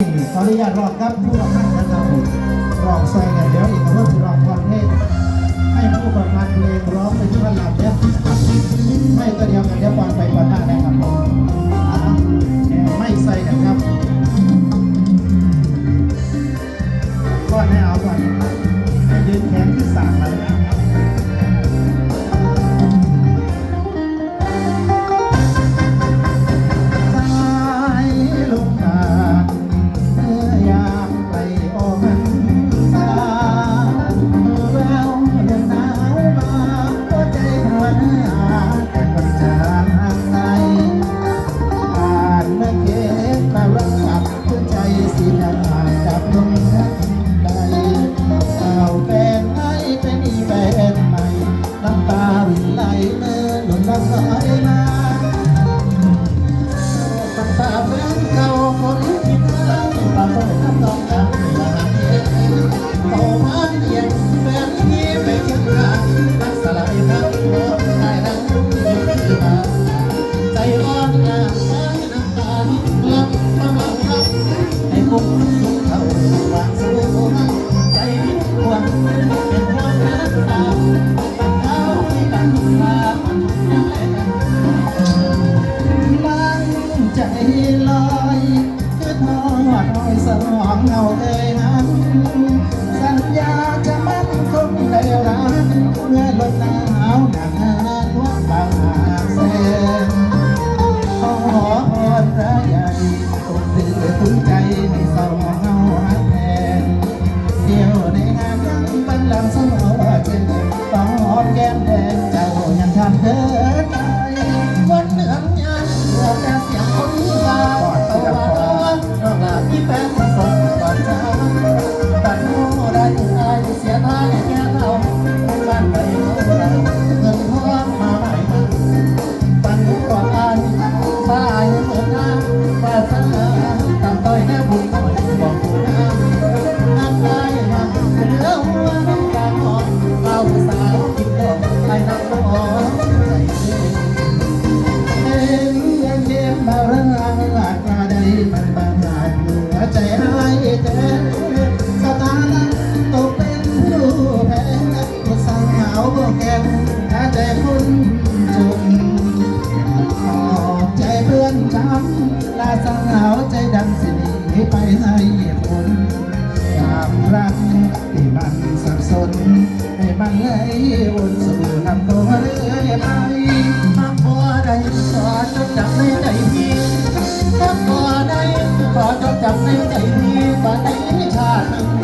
ขออนุญาตรอบครับผู้รับท่านนะครับรอบใส่กันเดี๋ยวอีกคำว่าจะรอบพรเพลงให้ผู้ประพันธ์เพลงร้อง สาบเรื่องเก่าคนผิดทางปาต้องทัต้องทางไม่ละเอียดโตมาเรียนที่ไปเคีงข้างนักสลายนักโลกตายนักยุ่ที่มาใจร้อนงานน้ำตาหลับมาบังคับุญสุขเขาวางสู้ใจ ใจลอยคือทอดลอยสมองเอาเอ่ยนั้น ไอ้หากบ่ได้ก็จดจำในใจพี่หากบ่ได้ก็จดจำในใจพี่บ่ได้ชาติ